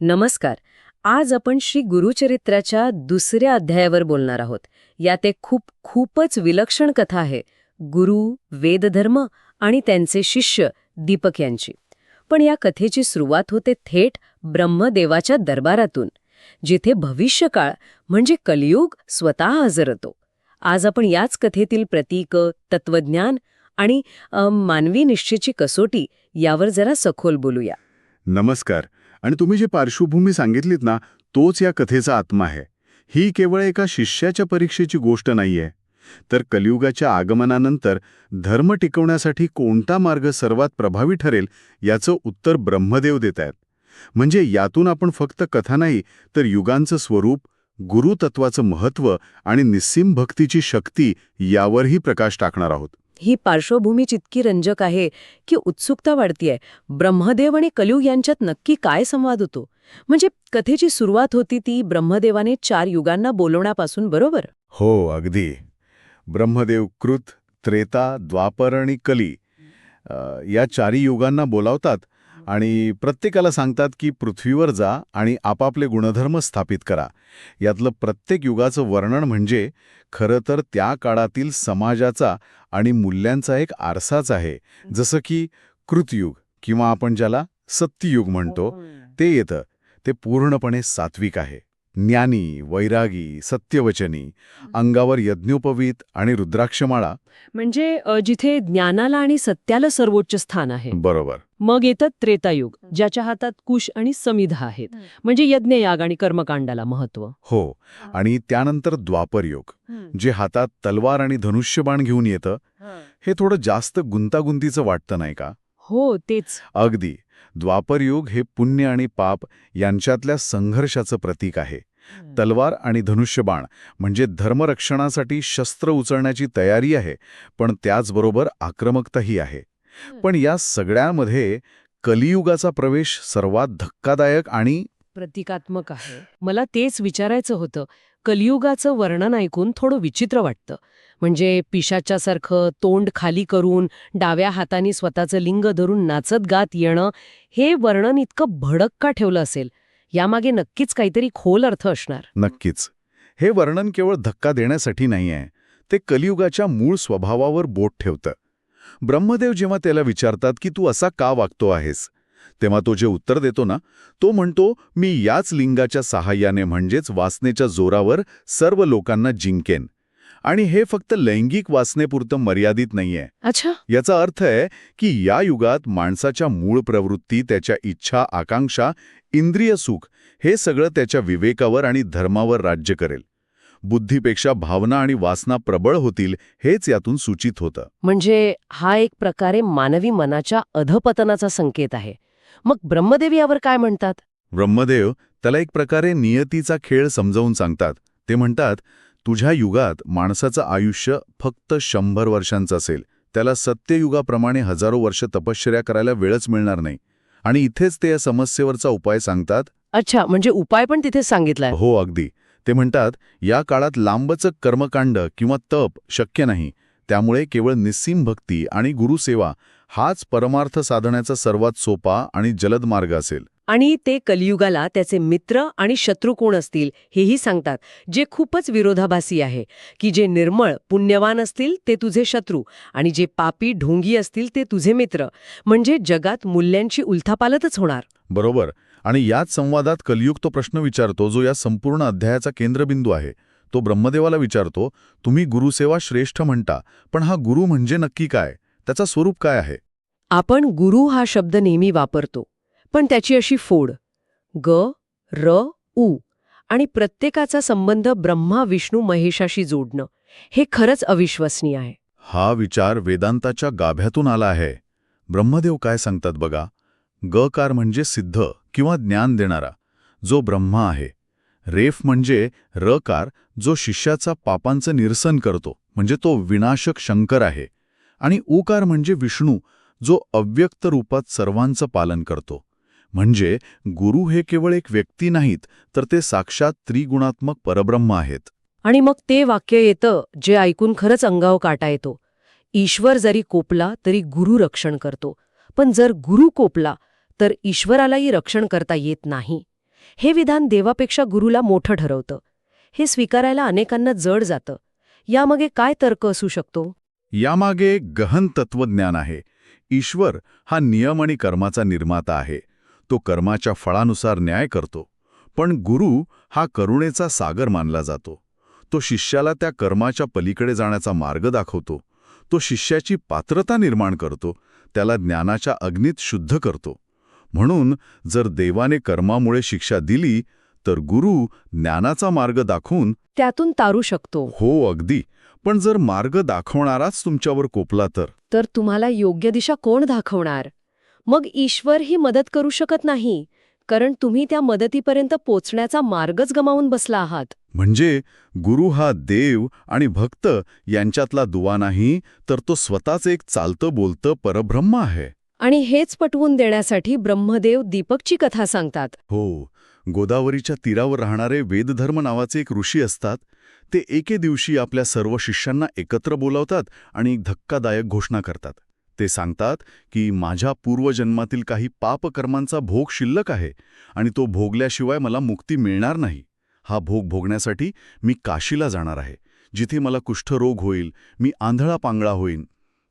नमस्कार. आज आपण श्री गुरुचरित्राच्या दुसऱ्या अध्यायावर बोलणार आहोत. यात एक खूप खूपच विलक्षण कथा आहे. गुरु वेदधर्म आणि त्यांचे शिष्य दीपक यांची. पण या कथेची सुरुवात होते थेट ब्रह्मदेवाच्या दरबारातून जिथे भविष्यकाळ म्हणजे कलियुग स्वतः हजर होतो. आज आपण याच कथेतील प्रतीक तत्वज्ञान आणि मानवी निश्चेची कसोटी यावर जरा सखोल बोलूया. नमस्कार. आणि तुम्ही जी पार्श्वभूमी सांगितलीत ना तोच या कथेचा आत्मा आहे. ही केवळ एका शिष्याच्या परीक्षेची गोष्ट नाहीये. तर कलियुगाच्या आगमनानंतर धर्म टिकवण्यासाठी कोणता मार्ग सर्वात प्रभावी ठरेल याचं उत्तर ब्रह्मदेव देत आहेत. म्हणजे यातून आपण फक्त कथा नाही तर युगांचं स्वरूप गुरुतत्वाचं महत्त्व आणि निस्सीम भक्तीची शक्ती यावरही प्रकाश टाकणार आहोत. ही पार्श्वभूमी चितकी रंजक आहे की उत्सुकता वाढतीये. ब्रह्मदेव आणि कलियुग यांच्यात नक्की काय संवाद होतो? म्हणजे कथेची सुरुवात होती ती ब्रह्मदेवाने चार युगांना बोलवण्यापासून बरोबर? हो अगदी. ब्रह्मदेव कृत त्रेता द्वापर आणि कली या चारी युगांना बोलावतात. आणि प्रत्येकाला सांगतात की पृथ्वीवर जा आणि आपापले गुणधर्म स्थापित करा. यातलं प्रत्येक युगाचं वर्णन म्हणजे खरं तर त्या काळातील समाजाचा आणि मूल्यांचा एक आरसाच आहे. जसं की कृतयुग किंवा आपण ज्याला सत्ययुग म्हणतो ते येतं. ते पूर्णपणे सात्विक आहे. ज्ञानी वैरागी सत्यवचनी अंगावर यज्ञोपवीत आणि रुद्राक्षमाळा. म्हणजे जिथे ज्ञानाला आणि सत्याला सर्वोच्च स्थान आहे. बरोबर. मग येतं त्रेतायुग ज्याच्या हातात कुश आणि समिधा आहेत. म्हणजे यज्ञयाग आणि कर्मकांडाला महत्त्व. हो. आणि त्यानंतर द्वापरयुग जे हातात तलवार आणि धनुष्यबाण घेऊन येतं. हे थोडं जास्त गुंतागुंतीचं वाटतं नाही का? हो तेच. अगदी. द्वापरयुग हे पुण्य आणि पाप यांच्यातल्या संघर्षाचं प्रतीक आहे. तलवार आणि धनुष्यबाण म्हणजे धर्मरक्षणासाठी शस्त्र उचलण्याची तयारी आहे पण त्याचबरोबर आक्रमकताही आहे. पण या सगळ्यामध्ये कलियुगाचा प्रवेश सर्वात धक्कादायक आणि प्रतिकात्मक आहे. मला तेच विचारायचं होतं. कलियुगाचं वर्णन ऐकून थोडं विचित्र वाटतं. म्हणजे पिशाच्यासारखं तोंड खाली करून डाव्या हाताने स्वतःचं लिंग धरून नाचत गात येणं हे वर्णन इतकं भडक का ठेवलं असेल? यामागे नक्कीच काहीतरी खोल अर्थ असणार. नक्कीच. हे वर्णन केवळ धक्का देण्यासाठी नाही आहे ते कलियुगाच्या मूळ स्वभावावर बोट ठेवतं. ब्रह्मदेव जेव्हा त्याला विचारतात की तू असा का वागतो आहेस? तेव्हा तो जे उत्तर देतो ना तो म्हणतो मी याच लिंगाच्या सहाय्याने म्हणजेच वासनेच्या जोरावर सर्व लोकांना जिंकेन. आणि हे फक्त लैंगिक वासनेपुरतं मर्यादित नाहीये. अच्छा. याचा अर्थ आहे की या युगात माणसाच्या मूळ प्रवृत्ती त्याच्या इच्छा आकांक्षा इंद्रिय सुख हे सगळं त्याच्या विवेकावर आणि धर्मावर राज्य करेल. बुद्धीपेक्षा भावना आणि वासना प्रबळ होतील हेच यातून सूचित होतं. म्हणजे हा एक प्रकारे मानवी मनाच्या अधपतनाचा संकेत आहे. मग ब्रह्मदेव यावर काय म्हणतात? ब्रह्मदेव त्याला एक प्रकारे नियतीचा खेळ समजावून सांगतात. ते म्हणतात तुझ्या युगात माणसाचं आयुष्य फक्त शंभर वर्षांचं असेल. त्याला सत्ययुगाप्रमाणे हजारो वर्ष तपश्चर्या करायला वेळच मिळणार नाही. आणि इथेच ते या समस्येवरचा उपाय सांगतात? अच्छा म्हणजे उपाय पण तिथेच सांगितलाय. हो अगदी. ते म्हणतात या काळात लांबचं कर्मकांड किंवा तप शक्य नाही. त्यामुळे केवळ निस्सीम भक्ती आणि गुरुसेवा हाच परमार्थ साधण्याचा सर्वात सोपा आणि जलद मार्ग असेल. आणि ते कलियुगाला त्याचे मित्र आणि शत्रू कोण असतील हेही सांगतात. जे खूपच विरोधाभासी आहे की जे निर्मळ पुण्यवान असतील ते तुझे शत्रू आणि जे पापी ढोंगी असतील ते तुझे मित्र. म्हणजे जगात मूल्यांची उलथापालतच होणार. बरोबर. आणि याच संवादात कलियुग तो प्रश्न विचारतो जो या संपूर्ण अध्यायाचा केंद्रबिंदू आहे. तो ब्रह्मदेवाला विचारतो तुम्ही गुरुसेवा श्रेष्ठ म्हणता पण हा गुरु म्हणजे नक्की काय? त्याचा स्वरूप काय आहे? आपण गुरु हा शब्द नेहमी वापरतो. पण त्याची अशी फोड. ग र उ आणि प्रत्येकाचा संबंध ब्रह्मा विष्णू महेशाशी जोडणं. हे खरंच अविश्वसनीय आहे. हा विचार वेदांताच्या गाभ्यातून आला आहे. ब्रह्मदेव काय सांगतात बघा? गकार म्हणजे सिद्ध किंवा ज्ञान देणारा जो ब्रह्मा आहे. रेफ म्हणजे रकार जो शिष्याचा पापांचं निरसन करतो म्हणजे तो विनाशक शंकर आहे. आणि उकार म्हणजे विष्णू जो अव्यक्त रूपात सर्वांचं पालन करतो. म्हणजे गुरु हे केवळ एक व्यक्ती नाहीत तर ते साक्षात त्रिगुणात्मक परब्रह्म आहेत. आणि मग ते वाक्य येतं जे ऐकून खरंच अंगाव काटा येतो. ईश्वर जरी कोपला तरी गुरु रक्षण करतो. पण जर गुरु कोपला तर ईश्वरालाही रक्षण करता येत नाही. हे विधान देवापेक्षा गुरुला मोठं ठरवतं. हे स्वीकारायला अनेकांना जड जातं. यामागे काय तर्क असू शकतो? यामागे गहन तत्वज्ञान आहे. ईश्वर हा नियम आणि कर्माचा निर्माता आहे. तो कर्माच्या फळानुसार न्याय करतो. पण गुरु हा करुणेचा सागर मानला जातो. तो शिष्याला त्या कर्माच्या पलीकडे जाण्याचा मार्ग दाखवतो. तो शिष्याची पात्रता निर्माण करतो. त्याला ज्ञानाच्या अग्नीत शुद्ध करतो. म्हणून जर देवाने कर्मामुळे शिक्षा दिली तर गुरु ज्ञानाचा मार्ग दाखवून त्यातून तारू शकतो. हो अगदी. पण जर मार्ग दाखवणाराच तुमच्यावर कोपला तर? तर तुम्हाला योग्य दिशा कोण दाखवणार? मग ईश्वर ही मदत करू शकत नाही कारण तुम्ही त्या मदतीपर्यंत पोचण्याचा मार्गच गमावून बसला आहात. म्हणजे गुरु हा देव आणि भक्त यांच्यातला दुवा नाही तर तो स्वतःच एक चालतं बोलतं परब्रह्म आहे. आणि हेच पटवून देण्यासाठी ब्रह्मदेव दीपकची कथा सांगतात. हो गोदावरीच्या तीरावर राहणारे वेदधर्म नावाचे एक ऋषी असतात. ते एके दिवशी आपल्या सर्व शिष्यांना एकत्र बोलावतात आणि एक धक्कादायक घोषणा करतात. ते सांगतात की माझ्या पूर्वजन्मातील काही पापकर्मांचा भोग शिल्लक आहे आणि तो भोगल्याशिवाय मला मुक्ती मिळणार नाही. हा भोग भोगण्यासाठी मी काशीला जाणार आहे जिथे मला कुष्ठरोग होईल मी आंधळा पांगळा होईन.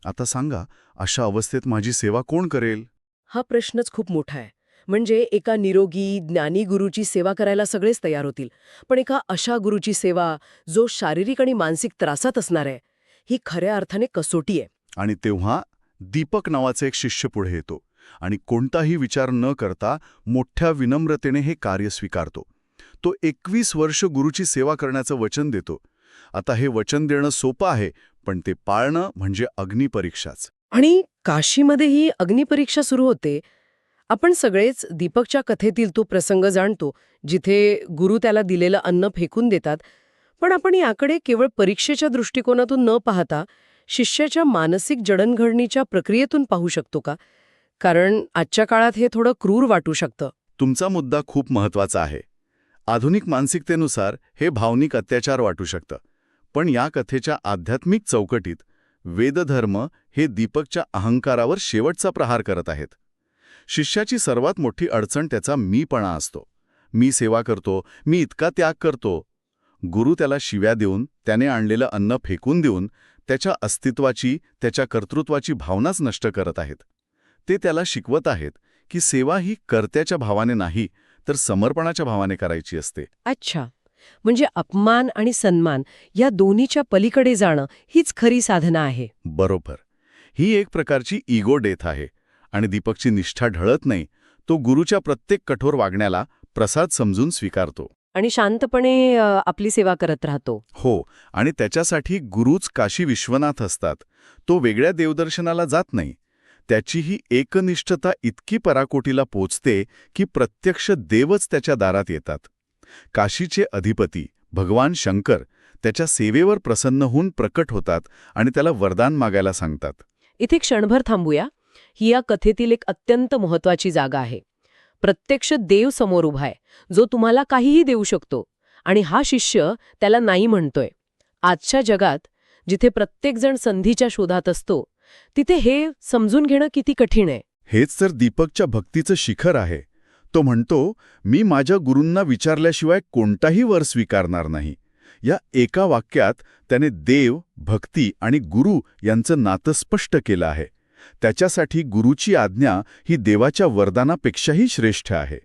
आता सांगा अशा अवस्थेत माझी सेवा कोण करेल? हा प्रश्नच खूप मोठा आहे. म्हणजे एका निरोगी ज्ञानी गुरुची सेवा करायला सगळेच तयार होतील पण एका अशा गुरुची सेवा जो शारीरिक आणि मानसिक त्रासात असणार आहे ही खऱ्या अर्थाने कसोटी आहे. आणि तेव्हा दीपक नावाचे एक शिष्य पुढे येतो आणि कोणताही विचार न करता मोठ्या विनम्रतेने हे कार्य स्वीकारतो. तो एकवीस वर्ष गुरुची सेवा करण्याचं वचन देतो. आता हे वचन देणं सोपं आहे पण ते पाळणं म्हणजे अग्निपरीक्षाच आणि काशीमध्ये ही अग्निपरीक्षा सुरू होते. आपण सगळेच दीपकच्या कथेतील तो प्रसंग जाणतो जिथे गुरु त्याला दिलेलं अन्न फेकून देतात. पण आपण याकडे केवळ परीक्षेच्या दृष्टिकोनातून न पाहता शिष्याच्या मानसिक जडणघडणीच्या प्रक्रियेतून पाहू शकतो का? कारण आजच्या काळात हे थोडं क्रूर वाटू शकतं. तुमचा मुद्दा खूप महत्त्वाचा आहे. आधुनिक मानसिकतेनुसार हे भावनिक अत्याचार वाटू शकतं. पण या कथेच्या आध्यात्मिक चौकटीत वेदधर्म हे दीपकच्या अहंकारावर शेवटचा प्रहार करत आहेत. शिष्याची सर्वात मोठी अडचण त्याचा मीपणा असतो. मी सेवा करतो मी इतका त्याग करतो. गुरु त्याला शिव्या देऊन त्याने आणलेलं अन्न फेकून देऊन त्याच्या अस्तित्वाची त्याच्या कर्तृत्वाची भावनाच नष्ट करत आहेत. ते त्याला शिकवत आहेत की सेवा ही कर्त्याच्या भावाने नाही तर समर्पणाच्या भावाने करायची असते. अच्छा. म्हणजे अपमान आणि सन्मान या दोन्हीच्या पलीकडे जाणं हीच खरी साधना आहे. बरोबर. ही एक प्रकारची इगो डेथ आहे आणि दीपकची निष्ठा ढळत नाही तो गुरुच्या प्रत्येक कठोर वागण्याला प्रसाद समजून स्वीकारतो. आणि शांतपणे आपली सेवा करत राहतो. हो आणि त्याच्यासाठी गुरुच काशी विश्वनाथ असतात. तो वेगळ्या देवदर्शनाला जात नाही. त्याची ही एकनिष्ठता इतकी पराकोटीला पोचते की प्रत्यक्ष देवच त्याच्या दारात येतात. काशीचे अधिपती भगवान शंकर त्याच्या सेवेवर प्रसन्न होऊन प्रकट होतात आणि त्याला वरदान मागायला सांगतात. इथे क्षणभर थांबूया. ही या कथेतील एक अत्यंत महत्वाची जागा आहे. प्रत्यक्ष देव समोर उभा आहे जो तुम्हाला काहीही देऊ शकतो. आणि हा शिष्य त्याला नाही म्हणतोय. आजच्या जगात जिथे प्रत्येकजण संधीच्या शोधात असतो तिथे हे समजून घेणं किती कठीण आहे. हेच तर दीपकच्या भक्तीचं शिखर आहे. तो म्हणतो मी माझ्या गुरूंना विचारल्याशिवाय कोणताही वर स्वीकारणार नाही. या एका वाक्यात त्याने देव भक्ती आणि गुरु यांचं नातं स्पष्ट केलं आहे. त्याच्यासाठी गुरुची आज्ञा ही देवाच्या वरदानापेक्षाही श्रेष्ठ आहे.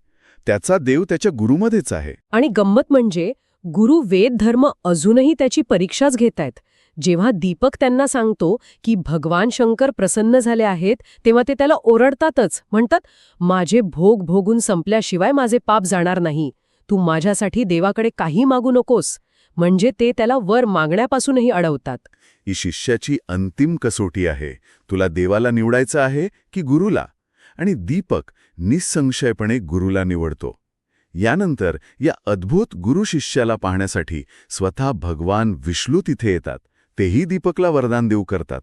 त्याचा देव त्याच्या गुरुमध्येच आहे. आणि गंमत म्हणजे गुरु वेद धर्म अजूनही त्याची परीक्षाच घेत आहेत. जेव्हा दीपक त्यांना सांगतो की भगवान शंकर प्रसन्न झाले आहेत तेव्हा ते त्याला ओरडतातच. म्हणतात माझे भोग भोगून संपल्याशिवाय माझे पाप जाणार नाही. तू माझ्यासाठी देवाकडे काही मागू नकोस. म्हणजे ते त्याला वर मागण्यापासूनही अडवतात. ही शिष्याची अंतिम कसोटी आहे. तुला देवाला निवडायचं आहे की गुरुला? आणि दीपक निसंशयपणे गुरुला निवडतो. यानंतर या अद्भुत गुरु शिष्याला पाहण्यासाठी स्वतः भगवान विष्णू तिथे येतात. तेही दीपकला वरदान देऊ करतात.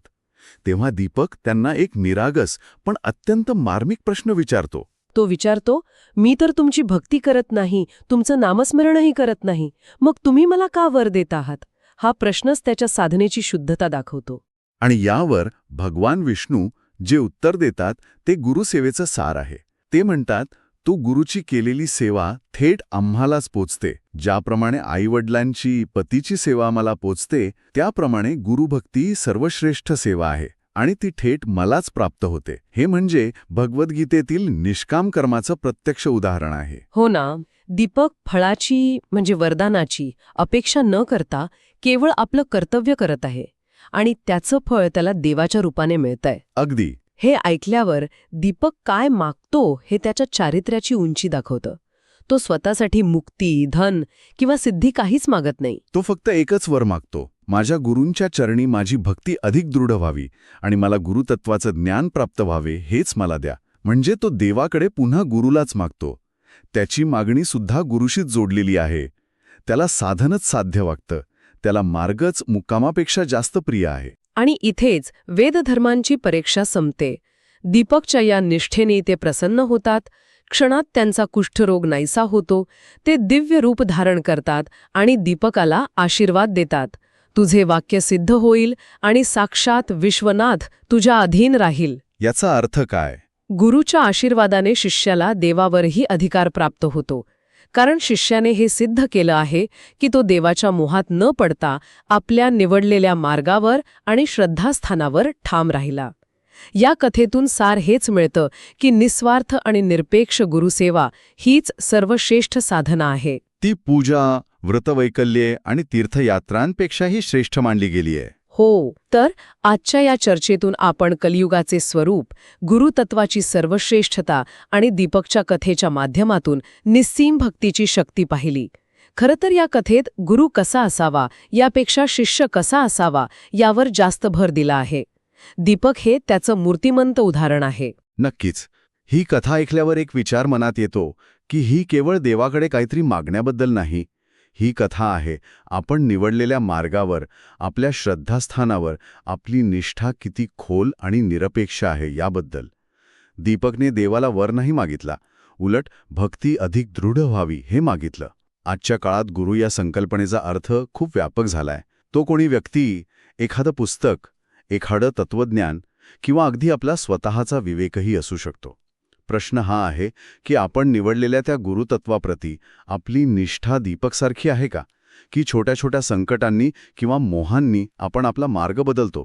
तेव्हा दीपक त्यांना एक निरागस पण अत्यंत मार्मिक प्रश्न विचारतो. तो विचारतो मी तर तुमची भक्ती करत नाही तुमचं नामस्मरणही करत नाही. मग तुम्ही मला का वर देत आहात? हा प्रश्नच त्याच्या साधनेची शुद्धता दाखवतो. आणि यावर भगवान विष्णू जे उत्तर देतात ते गुरुसेवेचं सार आहे. ते म्हणतात तो गुरुची केलेली सेवा थेट आम्हालाच पोचते. ज्याप्रमाणे आईवडिलांची पतीची सेवा मला पोचते त्याप्रमाणे गुरुभक्ती सर्वश्रेष्ठ सेवा आहे. आणि ती थेट मलाच प्राप्त होते. हे म्हणजे भगवद्गीतेतील निष्काम कर्माचं प्रत्यक्ष उदाहरण आहे. हो ना. दीपक फळाची म्हणजे वरदानाची अपेक्षा न करता केवळ आपलं कर्तव्य करत आहे आणि त्याचं फळ त्याला देवाच्या रूपाने मिळतंय. अगदी. हे ऐकल्यावर दीपक काय मागतो हे त्याच्या चारित्र्याची उंची दाखवतं. तो स्वतःसाठी मुक्ती धन किंवा सिद्धी काहीच मागत नाही. तो फक्त एकच वर मागतो. माझ्या गुरूंच्या चरणी माझी भक्ती अधिक दृढ व्हावी आणि मला गुरुतत्वाचं ज्ञान प्राप्त व्हावे हेच मला द्या. म्हणजे तो देवाकडे पुन्हा गुरुलाच मागतो. त्याची मागणी सुद्धा गुरुशीच जोडलेली आहे. त्याला साधनच साध्य वागतं त्याला मार्गच मुक्कामापेक्षा जास्त प्रिय आहे. आणि इथेच वेदधर्मांची परीक्षा संपते. दीपकच्या या निष्ठेने ते प्रसन्न होतात. क्षणात त्यांचा कुष्ठरोग नाहीसा होतो. ते दिव्य रूप धारण करतात आणि दीपकाला आशीर्वाद देतात. तुझे वाक्य सिद्ध होईल आणि साक्षात विश्वनाथ तुझ्या अधीन राहील. याचा अर्थ काय? गुरुच्या आशीर्वादाने शिष्याला देवावरही अधिकार प्राप्त होतो. कारण शिष्याने हे सिद्ध केलं आहे की तो देवाच्या मोहात न पडता आपल्या निवडलेल्या मार्गावर आणि श्रद्धास्थानावर ठाम राहिला. या कथेतून सार हेच मिळतं की निस्वार्थ आणि निरपेक्ष गुरुसेवा हीच सर्वश्रेष्ठ साधना आहे. ती पूजा व्रतवैकल्ये आणि तीर्थयात्रांपेक्षाही श्रेष्ठ मानली गेली आहे हो तर आजच्या या चर्चेतून आपण कलियुगाचे स्वरूप गुरुतत्वाची सर्वश्रेष्ठता आणि दीपकच्या कथेच्या माध्यमातून निस्सीम भक्तीची शक्ती पाहिली. खरं तर या कथेत गुरु कसा असावा यापेक्षा शिष्य कसा असावा यावर जास्त भर दिला आहे. दीपक हे त्याचं मूर्तिमंत उदाहरण आहे. नक्कीच. ही कथा ऐकल्यावर एक विचार मनात येतो की ही केवळ देवाकडे काहीतरी मागण्याबद्दल नाही ही कथा आहे. आपण निवडलेल्या मार्गावर आपल्या श्रद्धास्थानावर आपली निष्ठा किती खोल आणि निरपेक्ष आहे याबद्दल. दीपकने देवाला वर नाही मागितला. उलट भक्ती अधिक दृढ व्हावी हे मागितलं. आजच्या काळात गुरु या संकल्पनेचा अर्थ खूप व्यापक झालाय. तो कोणी व्यक्ती एखादं पुस्तक एखादं तत्वज्ञान किंवा अगदी आपला स्वतःचा विवेकही असू शकतो. प्रश्न हा आहे की आपण निवडलेल्या त्या गुरुतत्वाप्रती आपली निष्ठा दीपकसारखी आहे का? की छोट्या छोट्या संकटांनी किंवा मोहांनी आपण आपला मार्ग बदलतो?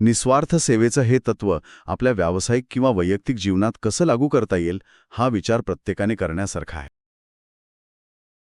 निस्वार्थ सेवेचं हे तत्व आपल्या व्यावसायिक किंवा वैयक्तिक जीवनात कसं लागू करता येईल हा विचार प्रत्येकाने करण्यासारखा आहे.